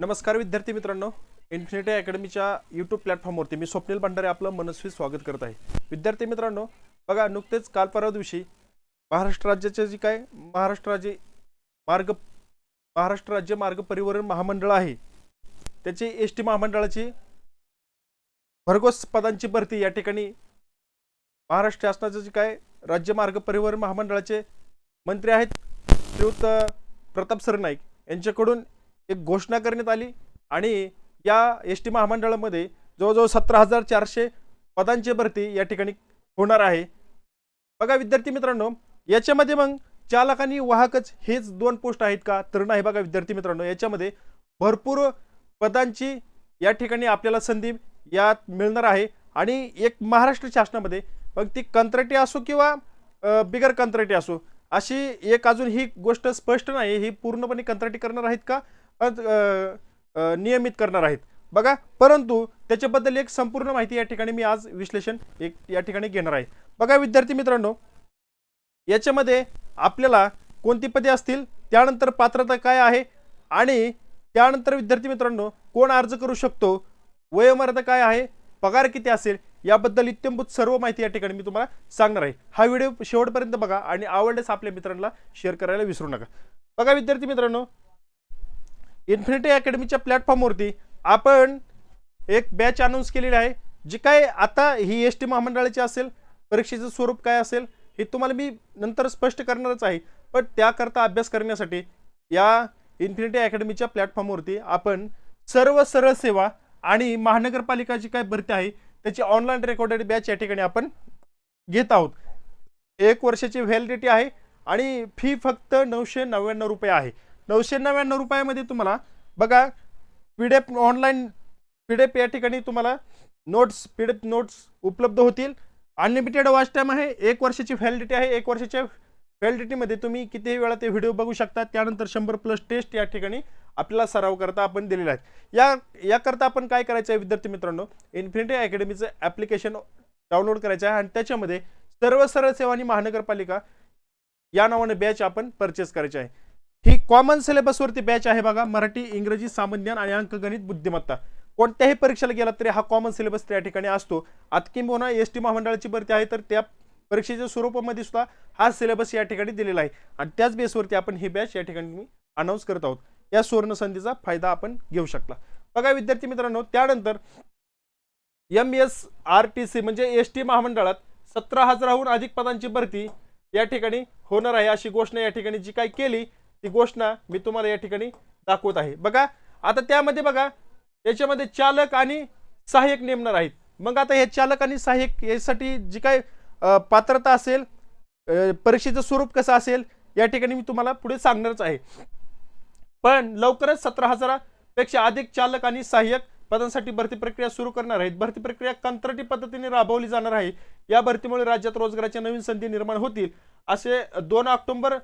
नमस्कार विद्यार्थी मित्रांनो. इन्फिनिटी अकॅडमीच्या यूट्यूब प्लॅटफॉर्मवरती मी स्वप्नील भंडारे आपलं मनस्वी स्वागत करत आहे. विद्यार्थी मित्रांनो बघा नुकतेच काल परवा दिवशी महाराष्ट्र राज्याचे जे काय महाराष्ट्र राज्य मार्ग महाराष्ट्र राज्य मार्ग परिवहन महामंडळ आहे. त्याची एस टी महामंडळाची भरघोस पदांची भरती या ठिकाणी महाराष्ट्र शासनाचं जे काय राज्य मार्ग परिवहन महामंडळाचे मंत्री आहेत श्रीयुत प्रताप सरनाईक. यांच्याकडून एक घोषणा करण्यात आली आणि या एस टी महामंडळामध्ये जवळजवळ सतरा हजार चारशे पदांची भरती या ठिकाणी होणार आहे. बघा विद्यार्थी मित्रांनो याच्यामध्ये मग चालक आणि वाहकच हेच दोन पोस्ट आहेत का? तर नाही बघा विद्यार्थी मित्रांनो याच्यामध्ये भरपूर पदांची या ठिकाणी आपल्याला संधी यात मिळणार आहे. आणि एक महाराष्ट्र शासनामध्ये मग ती कंत्राटी असो किंवा बिगर कंत्राटी असो अशी एक अजून ही गोष्ट स्पष्ट नाही. ही पूर्णपणे कंत्राटी करणार आहेत का? नियमित करणार आहेत. बघा परंतु त्याच्याबद्दल एक संपूर्ण माहिती या ठिकाणी मी आज विश्लेषण एक या ठिकाणी घेणार आहे. बघा विद्यार्थी मित्रांनो याच्यामध्ये आपल्याला कोणती पदे असतील त्यानंतर पात्रता काय आहे आणि त्यानंतर विद्यार्थी मित्रांनो कोण अर्ज करू शकतो वयोमर्यादा काय आहे पगार किती असेल याबद्दल इत्यंभूत सर्व माहिती या ठिकाणी मी तुम्हाला सांगणार आहे. हा व्हिडिओ शेवटपर्यंत बघा आणि आवडल्यास आपल्या मित्रांना शेअर करायला विसरू नका. बघा विद्यार्थी मित्रांनो इन्फिनिटी अकॅडमीच्या प्लॅटफॉर्मवरती आपण एक बॅच अनाऊन्स केलेली आहे जी काय आता ही एस टी महामंडळाची असेल परीक्षेचं स्वरूप काय असेल हे तुम्हाला मी नंतर स्पष्ट करणारच आहे. पण त्याकरता अभ्यास करण्यासाठी या इन्फिनिटी अकॅडमीच्या प्लॅटफॉर्मवरती आपण सर्व सरळ सेवा आणि महानगरपालिका जी काय भरती आहे त्याची ऑनलाईन रेकॉर्डेड बॅच या ठिकाणी आपण घेत आहोत. एक वर्षाची व्हॅलिडिटी आहे आणि फी फक्त नऊशे नव्याण्णव रुपये आहे. नऊशे नव्याण्णव रुपयामध्ये तुम्हाला बघा P D F online P D F या ठिकाणी तुम्हाला notes P D F notes उपलब्ध होतील. अनलिमिटेड वॉच टाईम आहे एक वर्षाची व्हॅलिडिटी आहे एक वर्षाच्या व्हॅलिडिटीमध्ये तुम्ही कितीही वेळा ते व्हिडिओ बघू शकता. त्यानंतर शंभर प्लस टेस्ट या ठिकाणी आपल्याला सराव करता आपण दिलेला आहे. या याकरता आपण काय करायचं आहे विद्यार्थी मित्रांनो? इन्फिनिटी अकॅडमीचं ॲप्लिकेशन डाउनलोड करायचं आहे आणि त्याच्यामध्ये सर्व सरळ सेवा आणि महानगरपालिका या नावाने बॅच आपण परचेस करायची आहे. ही कॉमन सिलेबसवरती बॅच आहे बघा. मराठी इंग्रजी सामान्यान आणि अंकगणित बुद्धिमत्ता. कोणत्याही परीक्षेला गेला तरी हा कॉमन सिलेबस त्या ठिकाणी असतो. आता किंबहुना एस टी महामंडळाची भरती आहे तर त्या परीक्षेच्या स्वरूपामध्ये सुद्धा हा सिलेबस या ठिकाणी दिलेला आहे. आणि त्याच बेसवरती आपण ही बॅच या ठिकाणी अनाऊन्स करत आहोत. या सुवर्ण संधीचा फायदा आपण घेऊ शकला. बघा विद्यार्थी मित्रांनो त्यानंतर M S R T C म्हणजे एस टी महामंडळात सतरा हजाराहून अधिक पदांची भरती या ठिकाणी होणार आहे. अशी घोषणा या ठिकाणी जी काय केली ती घोषणा मी तुम्हाला या ठिकाणी दाखवत आहे. बघा आता त्यामध्ये बघा याच्यामध्ये चालक आणि सहाय्यक नेमणार आहेत. मग आता हे चालक आणि सहाय्यक यासाठी जी काय पात्रता असेल परीक्षेचं स्वरूप कसं असेल या ठिकाणी मी तुम्हाला पुढे सांगणारच आहे. पण लवकरच सतरा हजारापेक्षा अधिक चालक आणि सहाय्यक पदांसाठी भरती प्रक्रिया सुरू करणार आहेत. भरती प्रक्रिया कंत्राटी पद्धतीने राबवली जाणार आहे. या भरतीमुळे राज्यात रोजगाराच्या नवीन संधी निर्माण होतील. असे दोन ऑक्टोबर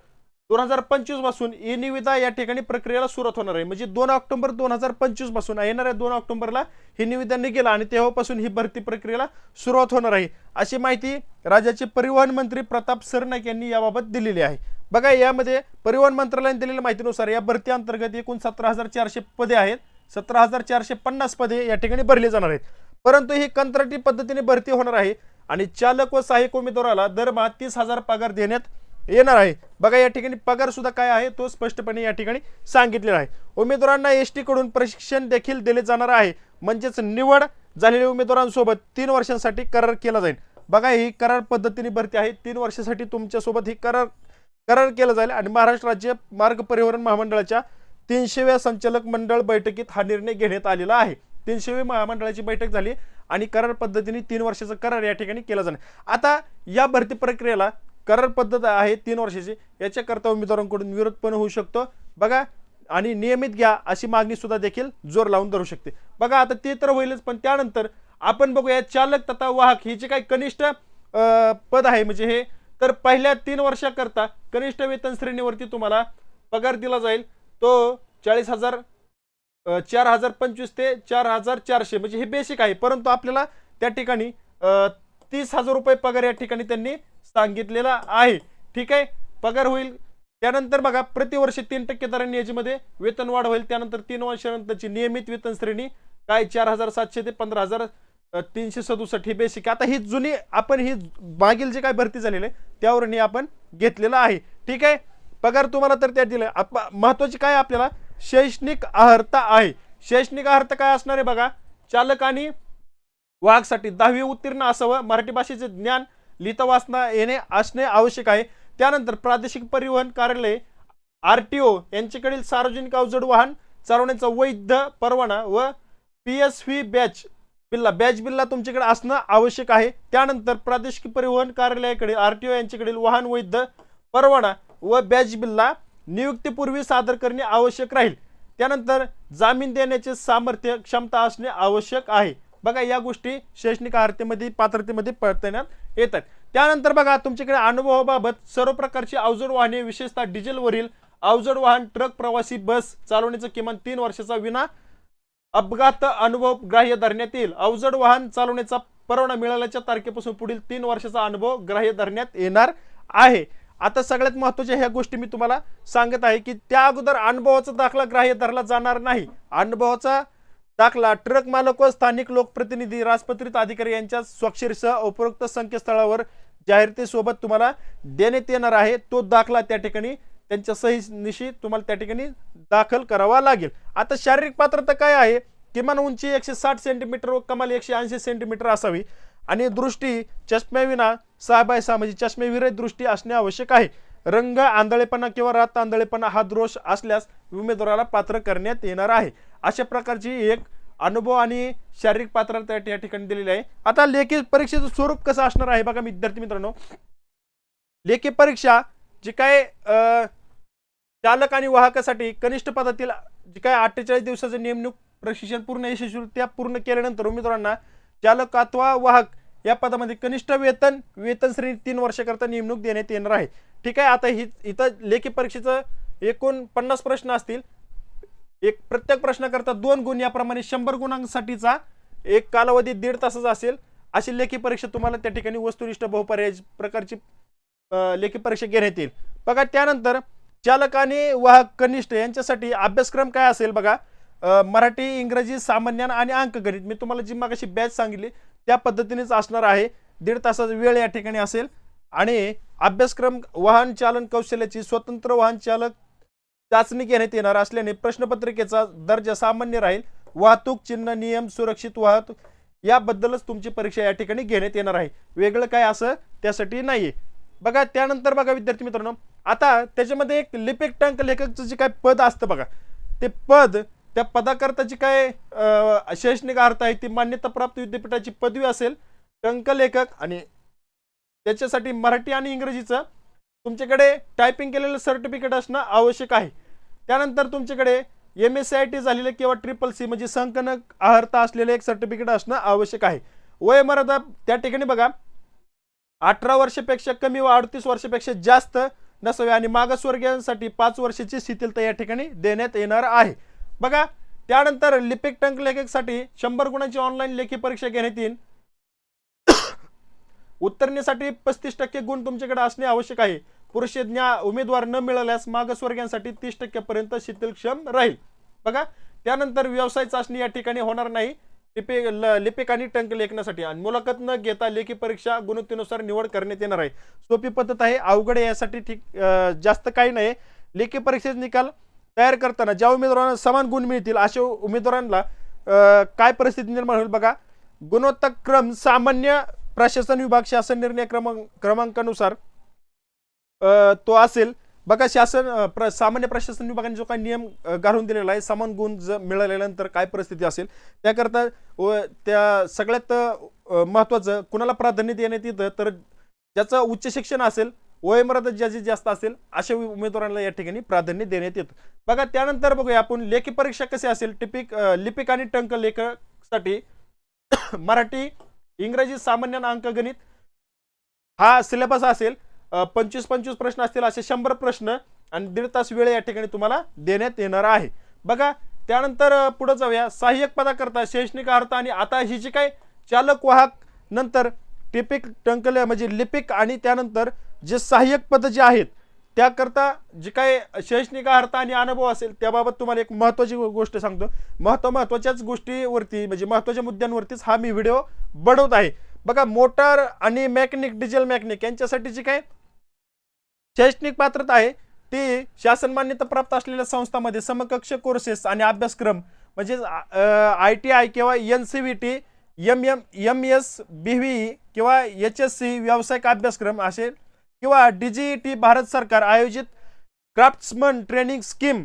दोन हजार पंचवीसपासून ई निविदा या ठिकाणी प्रक्रियेला सुरुवात होणार आहे. म्हणजे दोन ऑक्टोबर दोन हजार पंचवीसपासून येणाऱ्या दोन ऑक्टोबरला ही निविदा निघेल आणि तेव्हापासून ही भरती प्रक्रियेला सुरुवात होणार आहे. अशी माहिती राज्याचे परिवहन मंत्री प्रताप सरनाईक यांनी याबाबत दिलेली आहे. बघा यामध्ये परिवहन मंत्रालयाने दिलेल्या माहितीनुसार या भरती अंतर्गत एकूण सतरा हजार चारशे पदे आहेत. सतरा हजार चारशे पन्नास पदे या ठिकाणी भरली जाणार आहेत. परंतु ही कंत्राटी पद्धतीने भरती होणार आहे आणि चालक व सहाय्यक उमेदवाराला दरमहा तीस हजार पगार देण्यात येणार आहे. बघा या ठिकाणी पगार सुद्धा काय आहे तो स्पष्टपणे या ठिकाणी सांगितलेला आहे. उमेदवारांना एस टीकडून प्रशिक्षण देखील दिले जाणार आहे. म्हणजेच निवड झालेल्या उमेदवारांसोबत तीन वर्षांसाठी करार केला जाईल. बघा ही करार पद्धतीने भरती आहे. तीन वर्षासाठी तुमच्यासोबत ही करार करार केला जाईल आणि महाराष्ट्र राज्य मार्ग परिवहन महामंडळाच्या तीनशेव्या संचालक मंडळ बैठकीत हा निर्णय घेण्यात आलेला आहे. तीनशेवी महामंडळाची बैठक झाली आणि करार पद्धतीने तीन वर्षाचा करार या ठिकाणी केला जाणार. आता या भरती प्रक्रियेला करार पद्धत आहे तीन वर्षाची. याच्याकरता उमेदवारांकडून विरोध पण होऊ शकतो. बघा आणि नियमित घ्या अशी मागणी सुद्धा देखील जोर लावून धरू शकते. बघा आता ते तर होईलच पण त्यानंतर आपण बघूया चालक तथा वाहक ही जे काही कनिष्ठ पद आहे म्हणजे हे तर पहिल्या तीन वर्षाकरता कनिष्ठ वेतन श्रेणीवरती तुम्हाला पगार दिला जाईल. तो चाळीस हजार चार हजार पंचवीस ते चार हजार चारशे म्हणजे हे बेसिक आहे. परंतु आपल्याला त्या ठिकाणी तीस हजार रुपये पगार या ठिकाणी त्यांनी सांगितलेला आहे. ठीक आहे? पगार होईल. त्यानंतर बघा प्रतिवर्षी तीन टक्के दरांनी याच्यामध्ये वेतन वाढ होईल. त्यानंतर तीन वर्षानंतरची नियमित वेतन श्रेणी काय चार हजार सातशे ते पंधरा हजार तीनशे सदुसष्ट ही बेसिक आता ही जुनी आपण ही मागील जे काय भरती झालेली आहे त्यावरून आपण घेतलेलं आहे. ठीक आहे? पगार तुम्हाला तर त्यात दिलं आप महत्वाची काय आपल्याला? शैक्षणिक अर्हता आहे. शैक्षणिक अर्हता काय असणार आहे बघा? चालक आणि वाघसाठी दहावी उत्तीर्ण असावं. मराठी भाषेचे ज्ञान लिहिता येणे असणे आवश्यक आहे. त्यानंतर प्रादेशिक परिवहन कार्यालय आर टी ओ यांच्याकडील सार्वजनिक अवजड वाहन चालवण्याचा वैध परवाना व पी एस व्ही बॅच बिल्ला बॅच बिल्ला तुमच्याकडे असणं आवश्यक आहे. त्यानंतर प्रादेशिक परिवहन कार्यालयाकडे आर टी ओ यांच्याकडील वाहन वैध परवाना व बॅच बिल्ला नियुक्तीपूर्वी सादर करणे आवश्यक राहील. त्यानंतर जामीन देण्याचे सामर्थ्य क्षमता असणे आवश्यक आहे. बघा या गोष्टी शैक्षणिक आरतीमध्ये पात्रतेमध्ये पडताना येतात. त्यानंतर बघा तुमच्याकडे अनुभवाबाबत सर्व प्रकारची अवजड वाहने विशेषतः डिझेलवरील अवजड वाहन ट्रक प्रवासी बस चालवण्याचा किमान तीन वर्षाचा विना अपघात अनुभव ग्राह्य धरण्यात येईल. अवजड वाहन चालवण्याचा परवाना मिळाल्याच्या तारखेपासून पुढील तीन वर्षाचा अनुभव ग्राह्य धरण्यात येणार आहे. आता सगळ्यात महत्त्वाच्या ह्या गोष्टी मी तुम्हाला सांगत आहे की त्या अगोदर अनुभवाचा दाखला ग्राह्य धरला जाणार नाही. अनुभवाचा दाखला ट्रक मालक व स्थानिक लोकप्रतिनिधी राजपत्रित अधिकारी यांच्या स्वाक्षरीसह उपरोक्त संकेतस्थळावर जाहिरातीसोबत तुम्हाला देण्यात येणार आहे. तो दाखला त्या ठिकाणी त्यांच्या सहीनिशी तुम्हाला त्या ठिकाणी दाखल करावा लागेल. आता शारीरिक पात्रता काय आहे? किमान उंची एकशे साठ सेंटीमीटर व कमाल एकशे ऐंशी सेंटीमीटर असावी. आणि दृष्टी चष्म्याविना सहा बाय सहा म्हणजे चष्मेविरहित दृष्टी असणे आवश्यक आहे. रंग आंधळेपणा किंवा रात आंधळेपणा हा दोष असल्यास उमेदवाराला पात्र करण्यात येणार आहे. अशा प्रकारची एक अनुभव आणि शारीरिक पात्रता या ठिकाणी दिलेली आहे. आता लेखी परीक्षेचं स्वरूप कसं असणार आहे? बघा विद्यार्थी मित्रांनो. लेखी परीक्षा जी काय चालक आणि वाहकासाठी कनिष्ठ पदातील जे काय अठ्ठेचाळीस दिवसाचं नेमणूक प्रशिक्षण पूर्ण यशस्वीरित्या पूर्ण केल्यानंतर उमेदवारांना चालक अथवा वाहक या पदामध्ये कनिष्ठ वेतन वेतन श्रेणी तीन वर्षाकरता नेमणूक देण्यात येणार आहे. ठीक आहे आता ही इथं लेखी परीक्षेचं एकूण पन्नास प्रश्न असतील. एक प्रत्येक प्रश्नाकरता दोन गुण याप्रमाणे शंभर गुणांसाठीचा एक कालावधी दीड तासाचा असेल. अशी लेखी परीक्षा तुम्हाला त्या ठिकाणी वस्तुनिष्ठ बहुपर्याय प्रकारची लेखी परीक्षा घेण्यात येईल. बघा त्यानंतर चालक आणि वाहक कनिष्ठ यांच्यासाठी अभ्यासक्रम काय असेल बघा. मराठी इंग्रजी सामान्य आणि अंकगणित. मी तुम्हाला जी मागाशी बॅच सांगितली त्या पद्धतीनेच असणार आहे. दीड तासाचा वेळ या ठिकाणी असेल. आणि अभ्यासक्रम वाहन चालन कौशल्याची स्वतंत्र वाहन चालक चाचणी घेण्यात येणार असल्याने प्रश्नपत्रिकेचा दर्जा सामान्य राहील. वाहतूक चिन्ह नियम सुरक्षित वाहतूक याबद्दलच तुमची परीक्षा या ठिकाणी घेण्यात येणार आहे. वेगळं काय असं त्यासाठी नाही बघा त्यानंतर बघा विद्यार्थी मित्रांनो आता त्याच्यामध्ये एक लिपिक टंक लेखकचं जे काय पद असतं बघा ते पद त्या पदाकरता जी काय शैक्षणिक अर्थ आहे ती मान्यताप्राप्त विद्यापीठाची पदवी असेल टंक लेखक आणि त्याच्यासाठी मराठी आणि इंग्रजीचं तुमच्याकडे टायपिंग केलेलं सर्टिफिकेट असणं आवश्यक आहे. त्यानंतर तुमच्याकडे M S C I T झालेलं किंवा ट्रिपल सी म्हणजे संकनक अर्हता असलेलं एक सर्टिफिकेट असणं आवश्यक आहे. वयमर्यादा त्या ठिकाणी बघा अठरा वर्षापेक्षा कमी व अडतीस वर्षापेक्षा जास्त नसावे आणि मागासवर्गीयांसाठी पाच वर्षाची शिथिलता या ठिकाणी देण्यात येणार आहे. बघा त्यानंतर लिपिक टंक लेखकसाठी शंभर गुणांची ऑनलाईन लेखी परीक्षा घेण्यात येईल. उत्तरणेसाठी पस्तीस टक्के गुण तुमच्याकडे असणे आवश्यक आहे. पुरुषे ज्ञा उमेदवार न मिळाल्यास मागासवर्गीयांसाठी तीस टक्क्यापर्यंत शिथिलक्षम राहील. बघा त्यानंतर व्यवसाय चाचणी या ठिकाणी होणार नाही. लिपी ल- लिपिक आणि टंक लेखनासाठी. आणि मुलाखत न घेता लेखी परीक्षा गुणवत्तेनुसार निवड करण्यात येणार आहे. सोपी पद्धत आहे. अवघड यासाठी ठीक जास्त काही नाही. लेखी परीक्षेचे निकाल तयार करताना ज्या उमेदवारांना समान गुण मिळतील अशा उमेदवारांना काय परिस्थिती निर्माण होईल बघा. गुणवत्ता क्रम सामान्य प्रशासन विभाग शासन निर्णय क्रमांक क्रमांकानुसार तो असेल. बघा शासन प्र सामान्य प्रशासन विभागाने जो काही नियम घालून दिलेला आहे समान गुण ज मिळाल्यानंतर काय परिस्थिती असेल त्याकरता व त्या सगळ्यात महत्त्वाचं कुणाला प्राधान्य देण्यात येतं तर ज्याचं उच्च शिक्षण असेल वयमर्यादा ज्याची जास्त असेल अशा उमेदवारांना या ठिकाणी प्राधान्य देण्यात येतं. बघा त्यानंतर बघूया आपण लेखी परीक्षा कशी असेल? टिपिक लिपिक आणि टंक लेखकसाठी मराठी इंग्रजी सामान्य आणि अंकगणित हा सिलेबस असेल. पंचवीस पंचवीस प्रश्न असतील असे शंभर प्रश्न आणि दीड तास वेळ या ठिकाणी तुम्हाला देण्यात येणार आहे. बघा त्यानंतर पुढे जाऊया. सहाय्यक पदाकरता शैक्षणिक अर्थ आणि आता ही जी काय चालक वाहक नंतर टिपिक टंकले म्हणजे लिपिक आणि त्यानंतर जे सहाय्यक पद जे आहेत त्याकरता जे काही शैक्षणिक अर्थ आणि अनुभव असेल त्याबाबत तुम्हाला एक महत्त्वाची गोष्ट सांगतो. महत्त्व महत्त्वाच्याच गोष्टीवरती म्हणजे महत्त्वाच्या मुद्द्यांवरतीच हा मी व्हिडिओ बनवत आहे. बघा मोटर आणि मेकॅनिक डिझेल मेकॅनिक यांच्यासाठी जी काय शैक्षणिक पात्रता आहे ती शासन मान्यता प्राप्त असलेल्या संस्थांमध्ये समकक्ष कोर्सेस आणि अभ्यासक्रम म्हणजे आय टी आय किंवा N C V T M M M S B V किंवा एच एस सी व्यावसायिक अभ्यासक्रम असेल किंवा डी जी टी भारत सरकार आयोजित क्राफ्ट्समन ट्रेनिंग स्कीम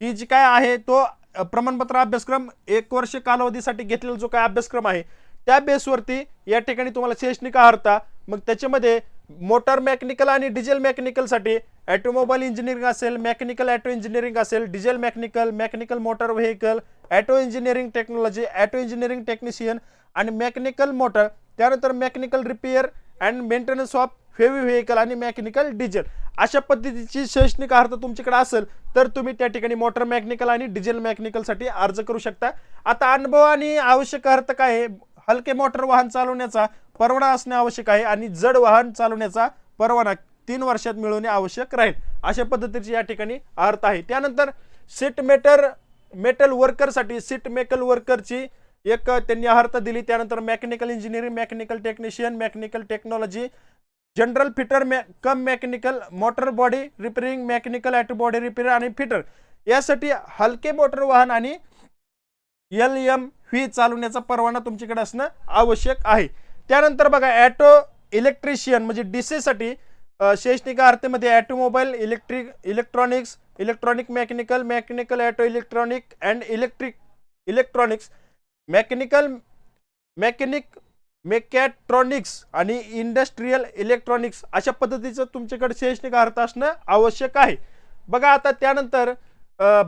ही जी काय आहे तो प्रमाणपत्र अभ्यासक्रम एक वर्ष कालावधीसाठी घेतलेला जो काय अभ्यासक्रम आहे त्या बेसवरती या ठिकाणी तुम्हाला शैक्षणिक आहारता मग त्याच्यामध्ये मोटर मेकॅनिकल आणि डिझेल मेकॅनिकलसाठी ॲटोमोबाईल इंजिनिअरिंग असेल मेकॅनिकल ॲटो इंजिनिअरिंग असेल diesel mechanical mechanical motor vehicle auto engineering technology auto engineering technician आणि मेकॅनिकल मोटर त्यानंतर mechanical repair and maintenance of heavy vehicle आणि मेकॅनिकल डिझेल. अशा पद्धतीची शैक्षणिक अर्थ तुमच्याकडे असेल तर तुम्ही त्या ठिकाणी मोटर मेकॅनिकल आणि डिझेल मेकॅनिकलसाठी अर्ज करू शकता. आता अनुभव आणि आवश्यक अर्थ काय आहे? हलके मोटर वाहन चालवण्याचा परवाना असणे आवश्यक आहे आणि जड वाहन चालवण्याचा परवाना तीन वर्षात मिळवणे आवश्यक राहील. अशा पद्धतीचे या ठिकाणी अर्थ आहे. त्यानंतर सीट मेटर मेटल वर्करसाठी सीट मेकल वर्करची एक त्यांनी अर्थ दिली. त्यानंतर mechanical engineering mechanical technician mechanical technology general fitter मे कम mechanical motor body repairing mechanical auto body repair आणि फिटर. यासाठी हलके मोटर वाहन आणि एल एम व्ही चालवण्याचा परवाना तुमच्याकडे असणं आवश्यक आहे. त्यानंतर बघा ॲटो इलेक्ट्रिशियन म्हणजे डी सीसाठी शैक्षणिक आरतीमध्ये automobile electric electronics electronic mechanical mechanical auto electronic and electric electronics mechanical mechanic mechatronics आणि इंडस्ट्रीयल इलेक्ट्रॉनिक्स अशा पद्धतीचं तुमच्याकडे शैक्षणिक अर्थ असणं आवश्यक आहे. बघा आता त्यानंतर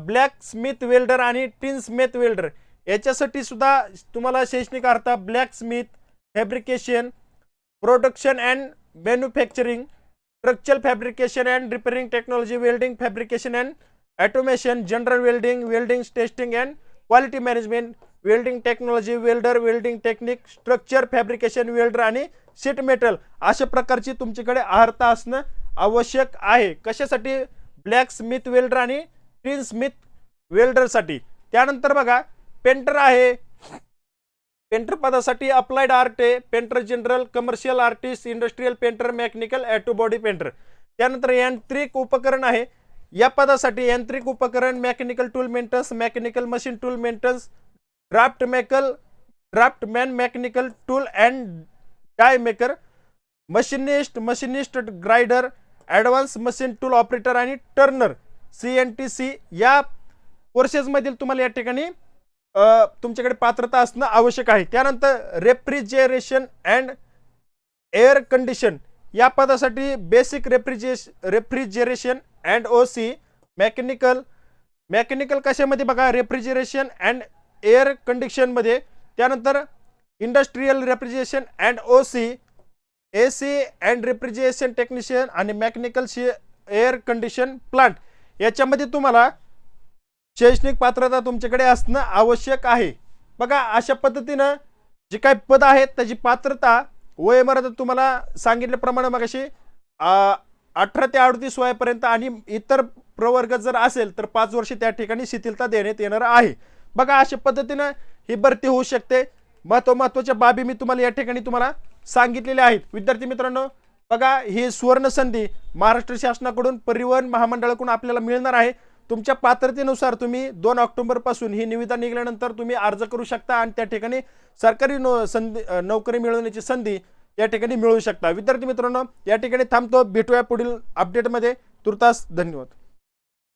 ब्लॅक स्मिथ वेल्डर आणि टिन स्मिथ वेल्डर याच्यासाठी सुद्धा तुम्हाला शैक्षणिक अर्थ blacksmith fabrication production and manufacturing structural fabrication and repairing technology welding fabrication and automation general welding welding testing and quality management welding technology welder welding technique structure fabrication welder आणि sheet metal अशा प्रकारची तुमच्याकडे अर्हता असणं आवश्यक आहे. कशासाठी? Black Smith welder आणि ट्रीन स्मिथ वेल्डरसाठी. त्यानंतर बघा पेंटर आहे. पेंटर पदासाठी अप्लाइड आर्ट आहे. Painter general commercial artist industrial painter mechanical auto body painter. त्यानंतर यांत्रिक उपकरण आहे. या पदासाठी यांत्रिक उपकरण mechanical tool maintenance mechanical machine tool maintenance draft मेकल draughtsman mechanical tool and die maker machinist machinist grinder advance machine tool operator आणि turner C N T C या कोर्सेसमधील तुम्हाला या ठिकाणी तुमच्याकडे पात्रता असणं आवश्यक आहे. त्यानंतर रेफ्रिजरेशन अँड एअर कंडिशन या पदासाठी basic रेफ्रिजेश refrigeration and O C mechanical mechanical कशामध्ये बघा रेफ्रिजरेशन अँड एअर कंडिशनमध्ये त्यानंतर industrial refrigeration and O C A C and refrigeration technician आणि मेकॅनिकल शी एअर कंडिशन प्लांट याच्यामध्ये तुम्हाला शैक्षणिक पात्रता तुमच्याकडे असणं आवश्यक आहे. बघा अशा पद्धतीनं जे काही पद आहेत त्याची पात्रता वयमर्यादा तुम्हाला सांगितल्याप्रमाणे मग अशी अठरा ते अडतीस वयापर्यंत आणि इतर प्रवर्ग जर असेल तर पाच वर्षे त्या ठिकाणी शिथिलता देण्यात येणार आहे. बघा अशा पद्धतीनं ही भरती होऊ शकते. महत्त्व महत्त्वाच्या बाबी मी तुम्हाला या ठिकाणी तुम्हाला सांगितलेल्या आहेत. विद्यार्थी मित्रांनो बघा ही सुवर्ण संधी महाराष्ट्र शासनाकडून परिवहन महामंडळाकडून आपल्याला मिळणार आहे. तुमच्या पात्रतेनुसार तुम्ही दोन ऑक्टोबरपासून ही निविदा निघाल्यानंतर तुम्ही अर्ज करू शकता आणि त्या ठिकाणी सरकारी नो संधी नोकरी मिळवण्याची संधी या ठिकाणी मिळवू शकता. विद्यार्थी मित्रांनो या ठिकाणी थांबतो. भेटूया पुढील अपडेटमध्ये तुर्तास धन्यवाद.